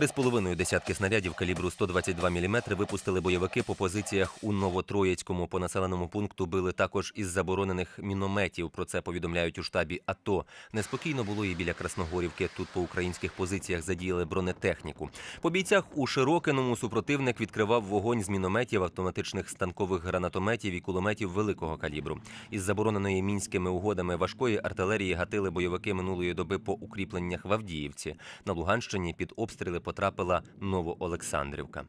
Три з половиною десятки снарядів калібру 122 мм випустили бойовики по позиціях у Новотроїцькому. По населеному пункту били також із заборонених мінометів. Про це повідомляють у штабі АТО. Неспокійно було і біля Красногорівки. Тут по українських позиціях задіяли бронетехніку. По бійцях у Широкиному супротивник відкривав вогонь з мінометів, автоматичних станкових гранатометів і кулеметів великого калібру. Із забороненої мінськими угодами важкої артилерії гатили бойовики минулої доби по укріпленнях в Авдіївці. На Луганщині під обстріли потрапила Новоолександрівка.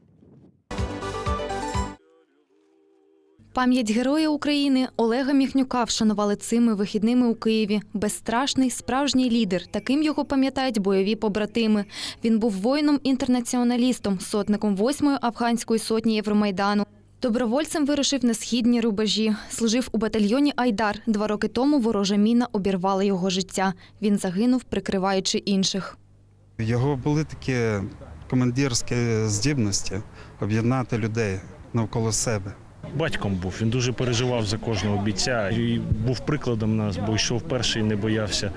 Пам'ять Героя України Олега Міхнюка вшанували цими вихідними у Києві. Безстрашний справжній лідер. Таким його пам'ятають бойові побратими. Він був воїном-інтернаціоналістом, сотником 8-ї афганської сотні Євромайдану. Добровольцем вирушив на східні рубежі. Служив у батальйоні Айдар. Два роки тому ворожа міна обірвала його життя. Він загинув, прикриваючи інших. Його були такі командирські здібності об'єднати людей навколо себе. Батьком був. Він дуже переживав за кожного бійця і був прикладом нас, бо йшов перший, не боявся.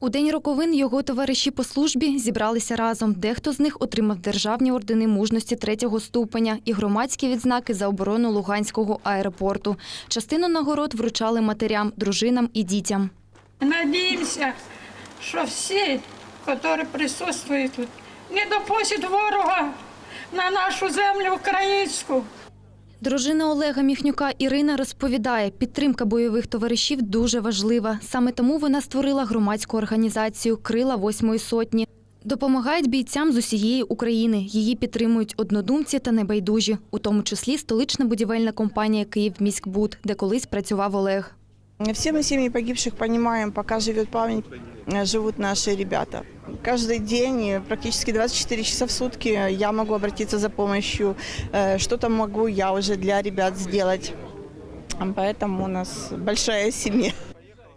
У день роковин його товариші по службі зібралися разом. Дехто з них отримав державні ордени мужності третього ступеня і громадські відзнаки за оборону Луганського аеропорту. Частину нагород вручали матерям, дружинам і дітям. Надеемся, что все, которые присутствуют тут, не допустят ворога на нашу землю українську. Дружина Олега Міхнюка Ірина розповідає, підтримка бойових товаришів дуже важлива. Саме тому вона створила громадську організацію Крила восьмої сотні. Допомагають бійцям з усієї України. Її підтримують однодумці та небайдужі, у тому числі столична будівельна компанія «Київміськбуд», де колись працював Олег. Все мы семьи погибших понимаем, пока живет память, э, живут наши ребята. Каждый день, э, практически 24 часа в сутки я могу обратиться за помощью, э, что-то могу я уже для ребят сделать. Поэтому у нас большая семья.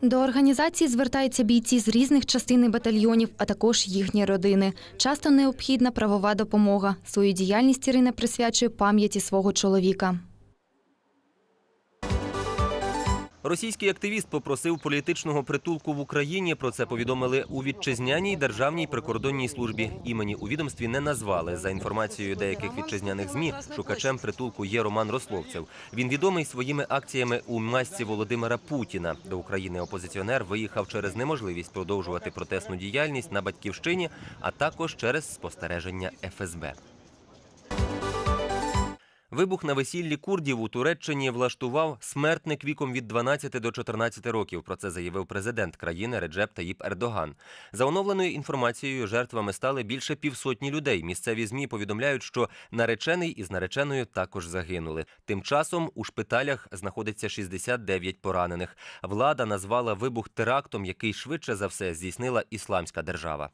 До організації звертаються бійці з різних частин і батальйонів, а також їхні родини. Часто необхідна правова допомога. Свою діяльність Ірина присвячує пам'яті свого чоловіка. Російський активіст попросив політичного притулку в Україні. Про це повідомили у вітчизняній державній прикордонній службі. Імені у відомстві не назвали. За інформацією деяких вітчизняних змі, шукачем притулку є Роман Рословцев. Він відомий своїми акціями у масці Володимира Путіна. До України опозиціонер виїхав через неможливість продовжувати протестну діяльність на батьківщині, а також через спостереження ФСБ. Вибух на весіллі курдів у Туреччині влаштував смертник віком від 12 до 14 років. Про це заявив президент країни Реджеп Таїп Ердоган. За оновленою інформацією, жертвами стали більше півсотні людей. Місцеві змі повідомляють, що наречений із нареченою також загинули. Тим часом у шпиталях знаходиться 69 поранених. Влада назвала вибух терактом, який швидше за все здійснила ісламська держава.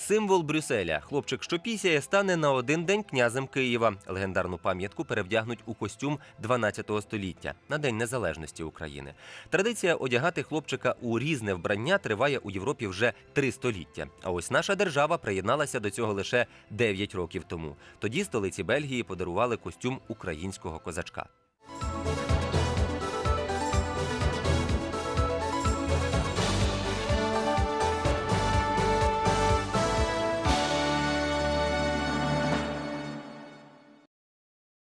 Символ Брюсселя. Хлопчик, що пісяє, стане на один день князем Києва. Легендарну пам'ятку перевдягнуть у костюм 12 століття на День Незалежності України. Традиція одягати хлопчика у різне вбрання триває у Європі вже три століття. А ось наша держава приєдналася до цього лише 9 років тому. Тоді столиці Бельгії подарували костюм українського козачка.